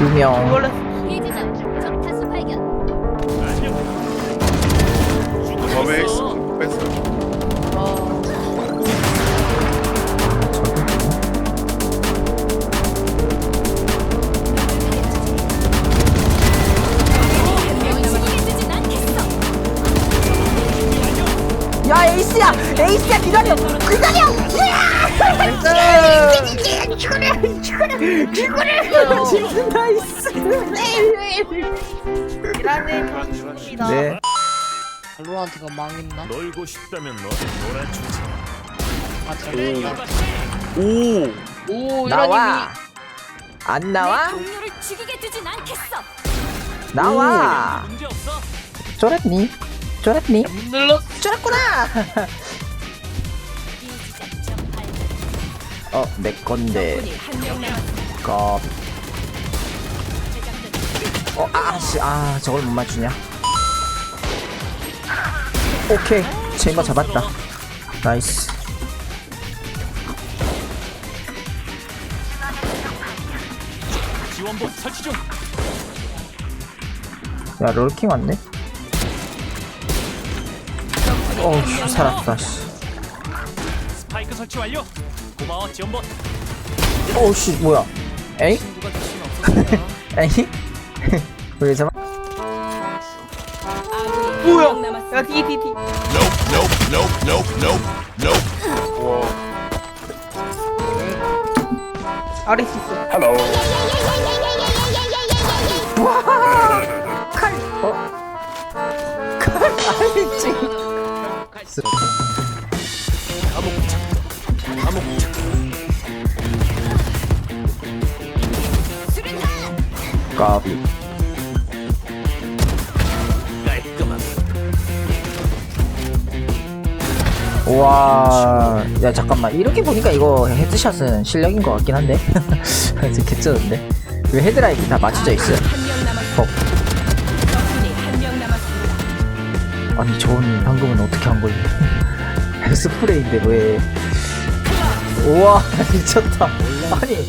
두명. 적 발견. 뺐어. 어. 야 에이스야! 에이스야 기다려! 기다려 지금 나이스. 네 발로란트가 망했나? 놀고 싶다면 너 놀아주지. 아 잘했다. 오. 오 나와 안 나와 내 동료를 죽이게 두진 않겠어. 나와 문제 없어. 쫄았니 쫄았니 문 눌렀. 쫄았구나 어 내 건데. 거 어, 아, 씨, 아, 저걸 못 맞추냐? 오케이, 제거 잡았다. 나이스. 지원봇 설치 중. 야, 롤킹 왔네? 어우, 씨, 살았다, 씨. 스파이크 설치 완료. 고마워 지원봇. 어우, 씨, 뭐야. 에이? 친구가 자신 없었어. 에이? 왜 잡아? 뭐야? 야 뒤, 뒤, 뒤. 와. 아래 있어. 칼! 어? 칼 아니지. 까비. 깔끔한. 와, 야 잠깐만 이렇게 보니까 이거 헤드샷은 실력인 것 같긴 한데 진짜 개쩌는데 왜 헤드라이트 다 맞춰져 있어요? 남았습니다. 어. 아니 저는 방금은 어떻게 한 거지? 스프레이인데 왜? 우와 미쳤다. 아니